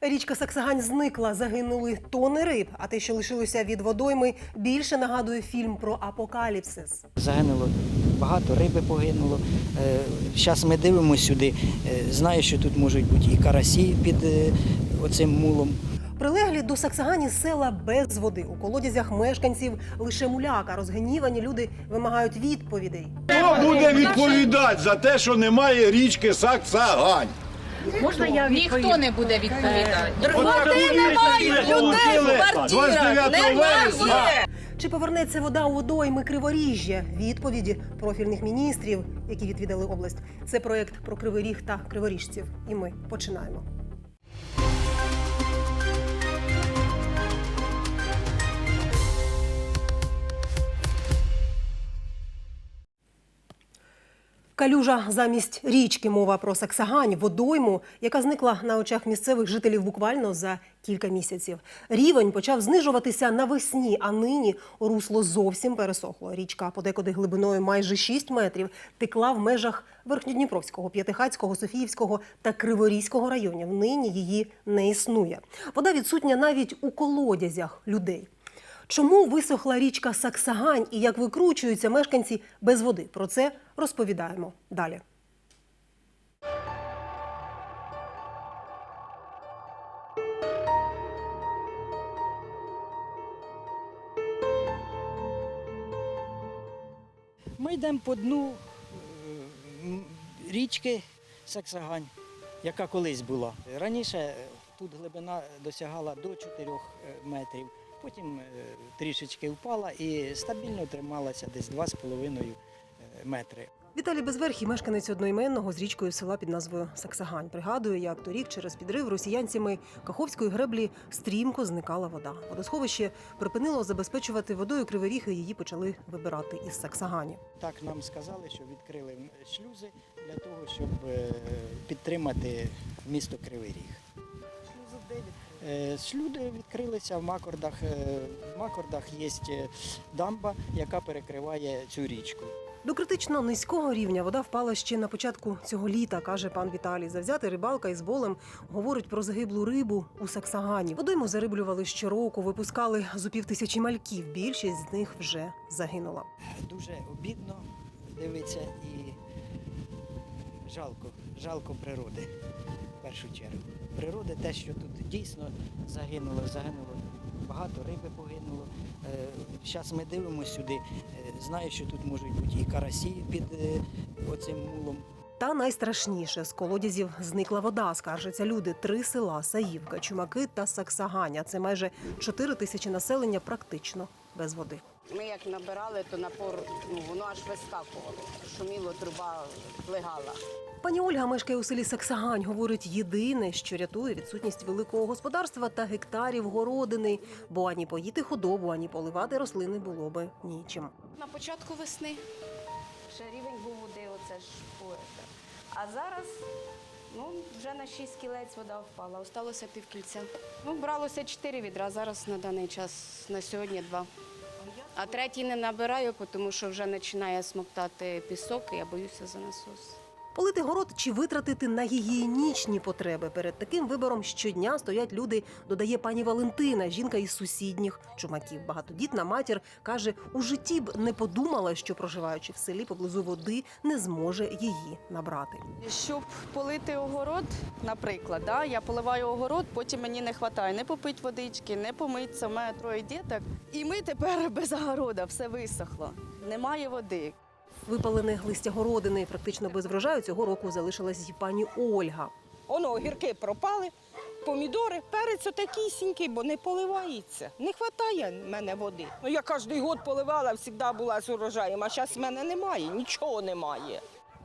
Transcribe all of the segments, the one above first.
Річка Саксагань зникла, загинули тони риб, а те, що лишилося від водойми, більше нагадує фільм про апокаліпсис. Загинуло багато, риби погинуло. Зараз ми дивимося сюди. Е, Знаю, що тут можуть бути і карасі під е, оцим мулом. Прилеглі до Саксагані села без води. У колодязях мешканців лише муляка. Розгнівані люди вимагають відповідей. Хто буде відповідати за те, що немає річки Саксагань? Ніхто не буде відповідати. Води немає, людей, 29 вересня. Чи повернеться вода у водойми Криворіжжя? Відповіді профільних міністрів, які відвідали область. Це проект про криворіг та криворіжців. І ми починаємо. Калюжа замість річки мова про Саксагань, водойму, яка зникла на очах місцевих жителів буквально за кілька місяців. Рівень почав знижуватися навесні, а нині русло зовсім пересохло. Річка подекуди глибиною майже 6 метрів текла в межах Верхньодніпровського, П'ятихацького, Софіївського та Криворізького районів. Нині її не існує. Вода відсутня навіть у колодязях людей. Чому висохла річка Саксагань і як викручуються мешканці без води? Про це розповідаємо далі. Ми йдемо по дну е, річки Саксагань, яка колись була. Раніше е, тут глибина досягала до 4 метрів, потім е, трішечки впала і стабільно трималася десь 2,5 метри. Віталій Безверхій, мешканець одноіменного з річкою села під назвою Саксагань. Пригадує, як торік через підрив росіянцями Каховської греблі стрімко зникала вода. Водосховище припинило забезпечувати водою кривий ріг, і її почали вибирати із Саксагані. Так нам сказали, що відкрили шлюзи для того, щоб е, підтримати місто Кривий Ріг. Е, Шлюзи відкрилися в Макордах. Е, В Макордах є дамба, яка перекриває цю річку. До критично низького рівня вода впала ще на початку цього літа, каже пан Віталій. Завзятий рибалка із болем говорить про загиблу рибу у Саксагані. Водойму зариблювали щороку, випускали з упів тисячі мальків. Більшість з них вже загинула. Дуже обідно дивиться і жалко, жалко природи першу чергу. Природи те, що тут дійсно загинуло, загинуло. Багато риби погинуло. Зараз ми дивимося сюди. Е, Знаю, що тут можуть бути і карасі під е, оцим мулом. Та найстрашніше з колодязів зникла вода. Скаржаться люди. Три села Саївка, Чумаки та Саксаганя. Це майже 4 тисячі населення практично без води. Ми як набирали, то напор ну, воно аж вискакувало. Шуміло, труба плигала. Пані Ольга мешкає у селі Саксагань. Говорить, єдине, що рятує відсутність великого господарства та гектарів городини, бо ані поїти худобу, ані поливати рослини було би нічим. На початку весни ще рівень був води, оце ж поета. А зараз ну, вже на 6 кілець вода впала, осталося півкільця. Ну, бралося 4 відра, зараз на даний час, на сьогодні два. А третій не набираю, тому що вже починає смоктати пісок, і я боюся за насос. Полити город чи витратити на гігієнічні потреби. Перед таким вибором щодня стоять люди, додає пані Валентина, жінка із сусідніх чумаків. Багатодітна матір каже, у житті б не подумала, що проживаючи в селі поблизу води, не зможе її набрати. Щоб полити огород, наприклад, да, я поливаю огород, потім мені не вистачає не попити водички, не помитися. У мене троє діток. І ми тепер без огорода, все висохло. Немає води. Випалене листя городини практично без врожаю цього року залишилась пані Ольга. Оно огірки пропали, помідори, перець отакісінький, бо не поливається. Не вистачає мене води. Ну я кожен год поливала, завжди була з урожаєм, а зараз в мене немає, нічого немає.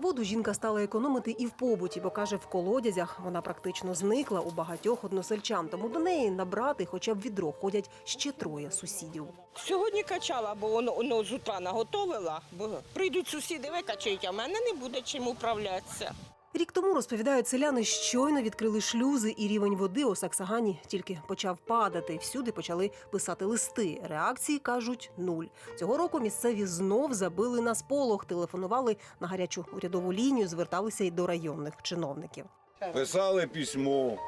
Воду жінка стала економити і в побуті, бо каже, в колодязях вона практично зникла у багатьох односельчан. Тому до неї набрати хоча б відро ходять ще троє сусідів. Сьогодні качала, бо воно, воно з утра наготовила, бо прийдуть сусіди, викачають, а в мене не буде чим управлятися. Рік тому розповідають селяни, щойно відкрили шлюзи, і рівень води у Саксагані тільки почав падати. Всюди почали писати листи. Реакції кажуть нуль. Цього року місцеві знов забили на сполох, телефонували на гарячу урядову лінію, зверталися й до районних чиновників. Писали письмо.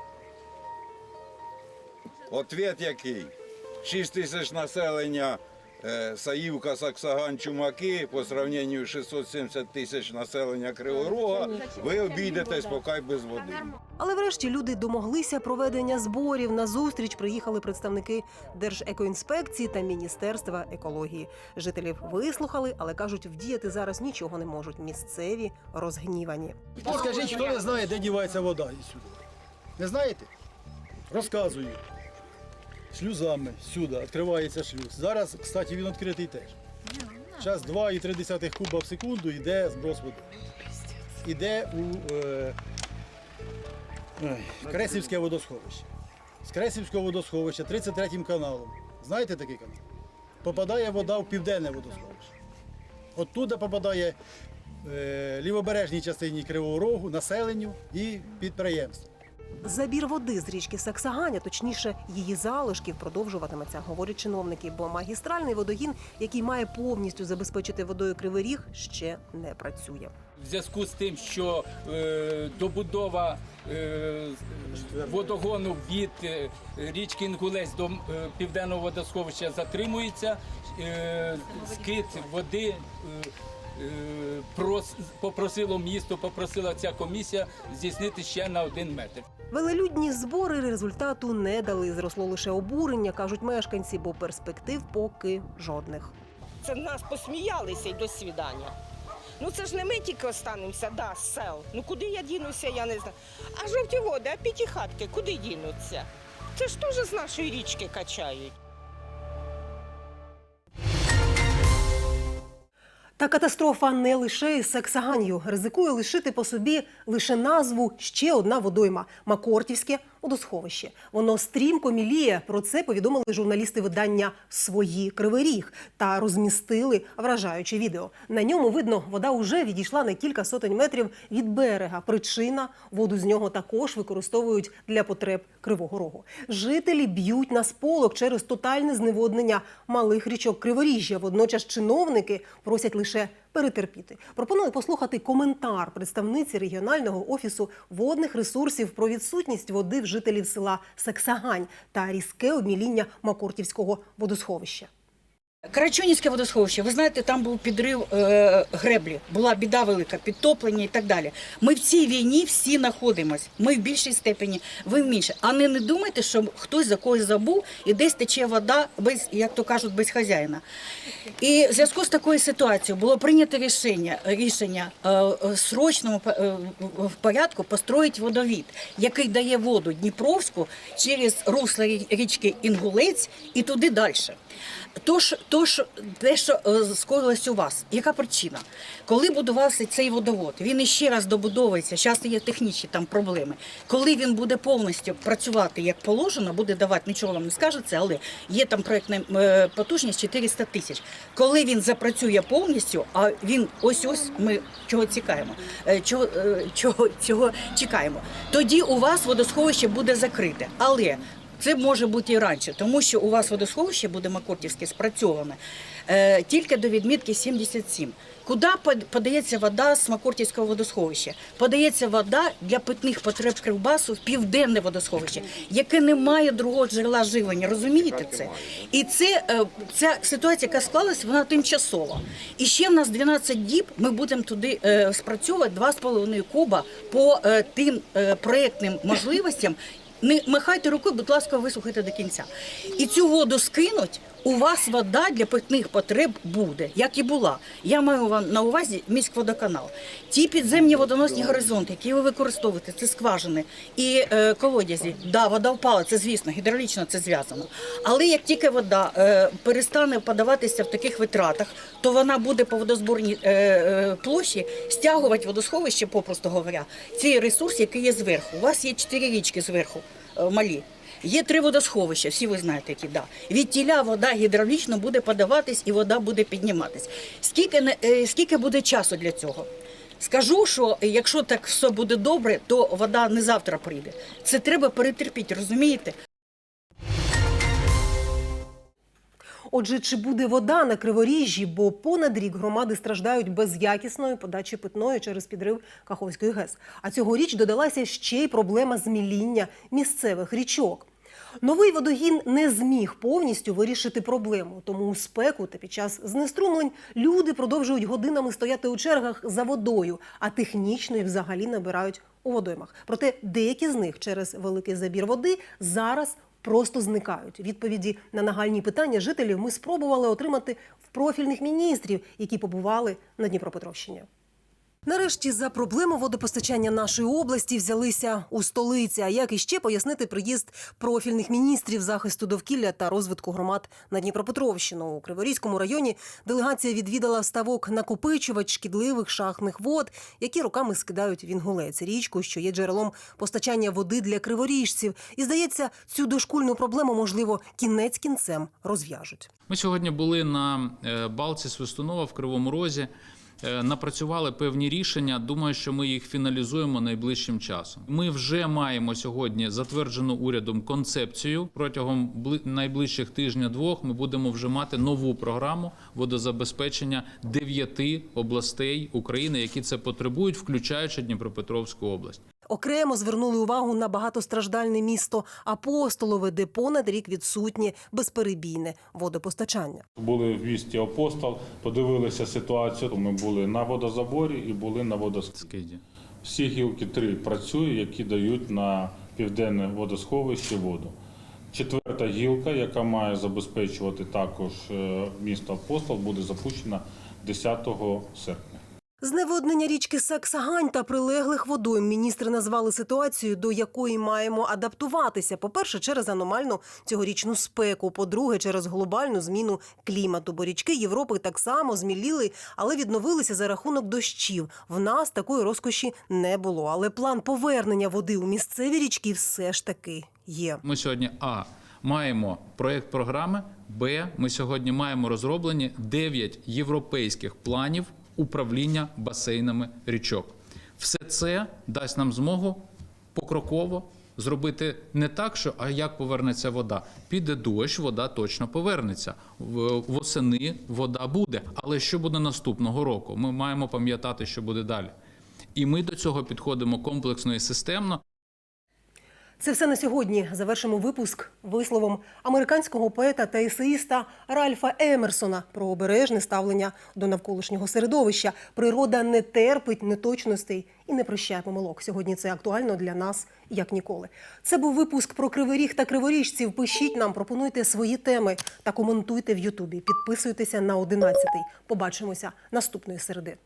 Ответ який? 6 тисяч населення Саївка, Саксаган, Чумаки по сравненню з 670 тисяч населення Криворога. Ви обійдетесь поки без води. Але врешті люди домоглися проведення зборів. На зустріч приїхали представники Держекоінспекції та Міністерства екології. Жителів вислухали, але кажуть, вдіяти зараз нічого не можуть. Місцеві розгнівані. Скажіть, хто не знає, де дівається вода сюди? Не знаєте? Розказую. Шлюзами сюди відкривається шлюз. Зараз, кстати, він відкритий теж. Зараз 2,3 куба в секунду йде зброс води. Іде у е, ой, Кресівське водосховище. З Кресівського водосховища 33 каналом. Знаєте такий канал? Попадає вода в південне водосховище. Оттуда попадає е, лівобережній частині Кривого Рогу, населенню і підприємству. Забір води з річки Саксаганя, точніше, її залишків, продовжуватиметься, говорять чиновники, бо магістральний водогін, який має повністю забезпечити водою кривий ріг, ще не працює. в зв'язку з тим, що е, добудова е, водогону від е, річки Інгулець до е, південного водосховища затримується, е, скид води. Е, попросило місто, попросила ця комісія здійснити ще на один метр. Велелюдні збори результату не дали. Зросло лише обурення, кажуть мешканці, бо перспектив поки жодних. Це нас посміялися і до свідання. Ну це ж не ми тільки останемося, да, з сел. Ну куди я дінуся, я не знаю. А жовті води, а п'ятихатки, куди дінуться? Це ж теж з нашої річки качають. Та катастрофа не лише із сексаганію. Ризикує лишити по собі лише назву ще одна водойма Макортівське водосховище. Воно стрімко міліє. Про це повідомили журналісти видання Свої Кривий Ріг та розмістили вражаюче відео. На ньому видно, вода уже відійшла на кілька сотень метрів від берега. Причина воду з нього також використовують для потреб Кривого Рогу. Жителі б'ють на сполох через тотальне зневоднення малих річок Криворіжжя. Водночас чиновники просять лише перетерпіти. Пропоную послухати коментар представниці регіонального офісу водних ресурсів про відсутність води в жителів села Саксагань та різке обміління Макортівського водосховища. Карачунівське водосховище, ви знаєте, там був підрив е, греблі, була біда велика, підтоплення і так далі. Ми в цій війні всі знаходимось. Ми в більшій степені, ви в менше. А не, не думайте, що хтось за когось забув і десь тече вода без, як то кажуть, без хазяїна. І в зв'язку з такою ситуацією було прийнято рішення, рішення е, е, срочному е, в- порядку построїть водовід, який дає воду Дніпровську через русло річки Інгулець і туди далі. Тож, те, що е, скоїлось у вас, яка причина? Коли будувався цей водовод, він іще раз добудовується, зараз є технічні там проблеми. Коли він буде повністю працювати як положено, буде давати, нічого вам не скажеться, але є там проєктна е, потужність 400 тисяч. Коли він запрацює повністю, а він ось ось ми чого цікаємо, е, чого, чого, цього чекаємо, тоді у вас водосховище буде закрите. Але це може бути і раніше, тому що у вас водосховище буде Макортівське спрацьоване е, тільки до відмітки 77. Куди подається вода з Макортівського водосховища? Подається вода для питних потреб Кривбасу в південне водосховище, яке не має другого джерела живлення. Розумієте це? І це е, ця ситуація, яка склалась, вона тимчасова. І ще в нас 12 діб. Ми будемо туди е, спрацьовувати 2,5 куба по тим проектним можливостям, не махайте рукою, будь ласка, вислухайте до кінця. І цю воду скинуть. У вас вода для питних потреб буде, як і була. Я маю вам на увазі міськводоканал. Ті підземні водоносні горизонти, які ви використовуєте, це скважини і е, колодязі. Да, вода впала, це звісно, гідравлічно це зв'язано. Але як тільки вода е, перестане подаватися в таких витратах, то вона буде по водозборній е, е, площі стягувати водосховище, попросту говоря, цей ресурс, який є зверху. У вас є чотири річки зверху е, малі. Є три водосховища, всі ви знаєте, які да. Від тіля вода гідравлічно буде подаватись і вода буде підніматись. Скільки, е, скільки буде часу для цього? Скажу, що якщо так все буде добре, то вода не завтра прийде. Це треба перетерпіти, розумієте? Отже, чи буде вода на криворіжжі, бо понад рік громади страждають без якісної подачі питної через підрив Каховської ГЕС. А цьогоріч додалася ще й проблема зміління місцевих річок. Новий водогін не зміг повністю вирішити проблему. Тому у спеку та під час знеструмлень люди продовжують годинами стояти у чергах за водою, а технічно їх взагалі набирають у водоймах. Проте деякі з них через великий забір води зараз просто зникають. Відповіді на нагальні питання жителів ми спробували отримати в профільних міністрів, які побували на Дніпропетровщині. Нарешті за проблему водопостачання нашої області взялися у столиці. А як іще пояснити приїзд профільних міністрів захисту довкілля та розвитку громад на Дніпропетровщину у Криворізькому районі делегація відвідала ставок накопичувач шкідливих шахтних вод, які роками скидають в Інгулець, річку, що є джерелом постачання води для криворіжців. І здається, цю дошкульну проблему можливо кінець кінцем розв'яжуть. Ми сьогодні були на е, балці Свистунова в Кривому Розі. Е, Напрацювали певні рішення. Думаю, що ми їх фіналізуємо найближчим часом. Ми вже маємо сьогодні затверджену урядом концепцію. Протягом бли- найближчих тижня-двох ми будемо вже мати нову програму водозабезпечення дев'яти областей України, які це потребують, включаючи Дніпропетровську область. Окремо звернули увагу на багатостраждальне місто Апостолове, де понад рік відсутнє безперебійне водопостачання. Були в місті Апостол, подивилися ситуацію. Ми були на водозаборі і були на водосхові. Скиді. Всі гілки три працюють, які дають на південне водосховище воду. Четверта гілка, яка має забезпечувати також е, місто Апостол, буде запущена 10 серпня. Зневоднення річки Саксагань та прилеглих водойм міністри назвали ситуацію, до якої маємо адаптуватися. По-перше, через аномальну цьогорічну спеку. По-друге, через глобальну зміну клімату. Бо річки Європи так само зміліли, але відновилися за рахунок дощів. В нас такої розкоші не було. Але план повернення води у місцеві річки все ж таки є. Ми сьогодні а маємо проєкт програми. Б. Ми сьогодні маємо розроблені 9 європейських планів управління басейнами річок. Все це дасть нам змогу покроково зробити не так, що а як повернеться вода. Піде дощ, вода точно повернеться. Восени вода буде. Але що буде наступного року? Ми маємо пам'ятати, що буде далі. І ми до цього підходимо комплексно і системно. Це все на сьогодні. Завершимо випуск висловом американського поета та есеїста Ральфа Емерсона про обережне ставлення до навколишнього середовища. Природа не терпить неточностей і не прощає помилок. Сьогодні це актуально для нас як ніколи. Це був випуск про кривий ріг та криворіжців. Пишіть нам, пропонуйте свої теми та коментуйте в Ютубі. Підписуйтеся на 11. Побачимося наступної середи.